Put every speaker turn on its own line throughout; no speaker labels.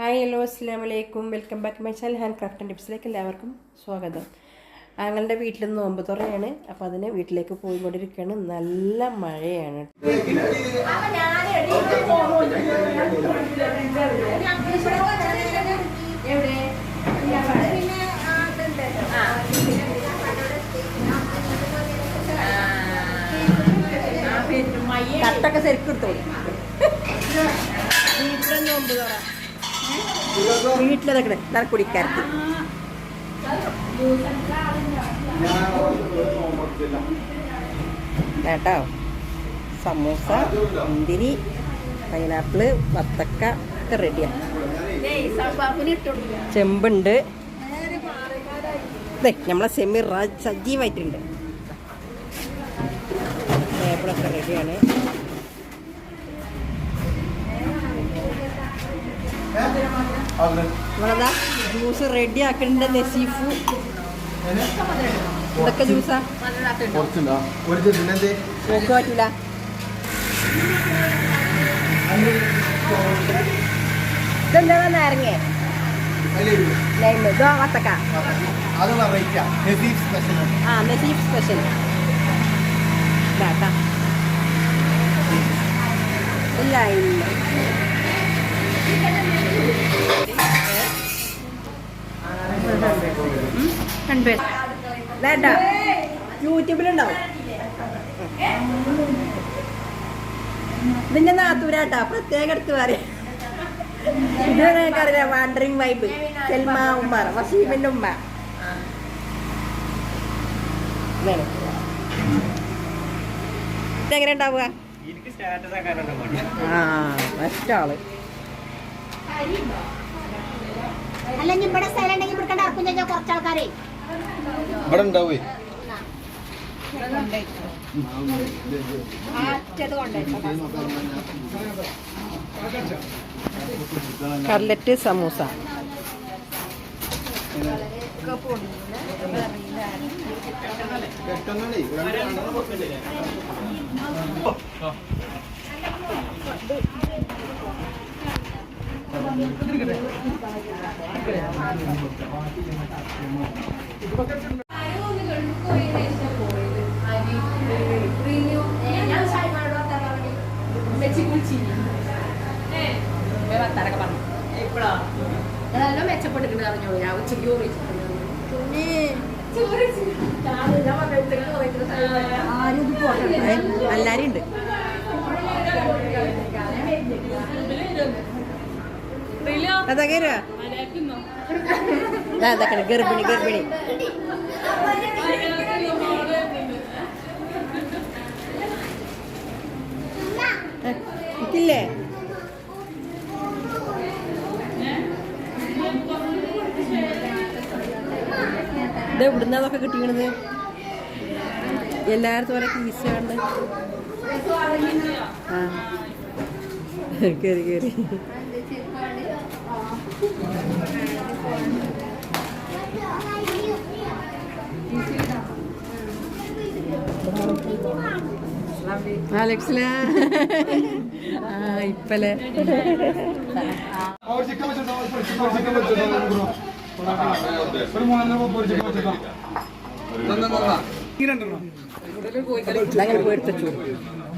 Hi hello അസ്സാം വലൈക്കും welcome back my channel hand craft and ടിപ്സിലേക്ക് എല്ലാവർക്കും സ്വാഗതം. ആങ്ങളുടെ വീട്ടിൽ നിന്ന് നോമ്പ് തുറയാണ്. അപ്പോൾ അതിന് വീട്ടിലേക്ക് പോയിക്കൊണ്ടിരിക്കുകയാണ്. നല്ല മഴയാണ്. കട്ടൊക്കെ ശരിക്കും എടുത്തോളൂ. വീട്ടിലെ നോമ്പ് തുറ. വീട്ടിലതൊക്കെ നല്ല കുടിക്കാർക്ക്. കേട്ടോ? സമൂസ മുന്തിരി പൈനാപ്പിൾ വത്തക്ക ഒക്കെ റെഡിയാണ് ചെമ്പുണ്ട്. ദേ നമ്മളെ സെമി സജീവായിട്ടുണ്ട്. ടേബിളൊക്കെ റെഡിയാണ് നമ്മളതാ ജ്യൂസ് റെഡി ആക്കണ്ട നസീഫു ഇതൊക്കെ ജ്യൂസാ നോക്ക് പറ്റൂല. ഇതെന്താ നാരങ്ങേ ലൈമ് ഇതോ വത്തക്ക. ആ നസീഫ് സ്പെഷ്യൽ ഇതാട്ടാ ലൈമ് യൂട്യൂബിലുണ്ടാവും. ഇതിന്റെ നാത്തൂരാട്ടാ പ്രത്യേകം എടുത്ത് പറയാം. ഇത് ഞങ്ങൾക്കറിയില്ല വാണ്ടറിങ് വൈബ് സെൽമ ഉമ്മ വസീമിന്റെ ഉമ്മ. എങ്ങനെ ഇതെങ്ങനെ ഉണ്ടാവുക? ആ ഫസ്റ്റ് ആൾ.
അല്ല ഇനി ഇവിടെ സ്ഥലം ഉണ്ടെങ്കിൽ ഇവിടെ കുറച്ച് ആൾക്കാരെ.
ഇവിടെ ഉണ്ടാവേ
കട്ലറ്റ് സമൂസ.
അതെല്ലാം മെച്ചപ്പെട്ടിട്ടുണ്ട് അറിഞ്ഞോളൂ ഞാൻ ഉച്ചയ്ക്ക് ചോറ്
എല്ലാരും ഉണ്ട്. അതാ കയറുക അതൊക്കെ ഗർഭിണി ഗർഭിണി. ഇല്ലേ ഇത് എവിടുന്ന അതൊക്കെ കിട്ടിയത് എല്ലായിടത്തും ഓരോ കീസ് കണ്ട് ആ. കയറി കയറി അലക്സില. ആ ഇപ്പല്ലേ അങ്ങനെ ആണുങ്ങളൊക്കെ കിട്ടോ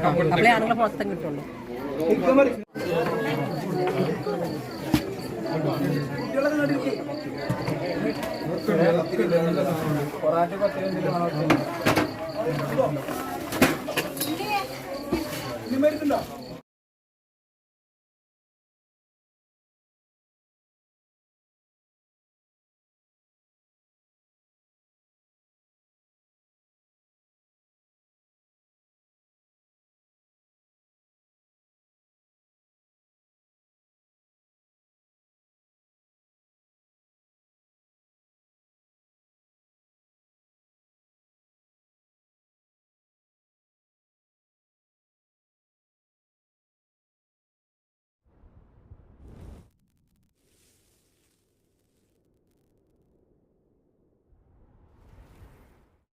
അപ്പോഴേ ആണുങ്ങളെ പുറത്തും കിട്ടുള്ളൂ
പൊറാട്ട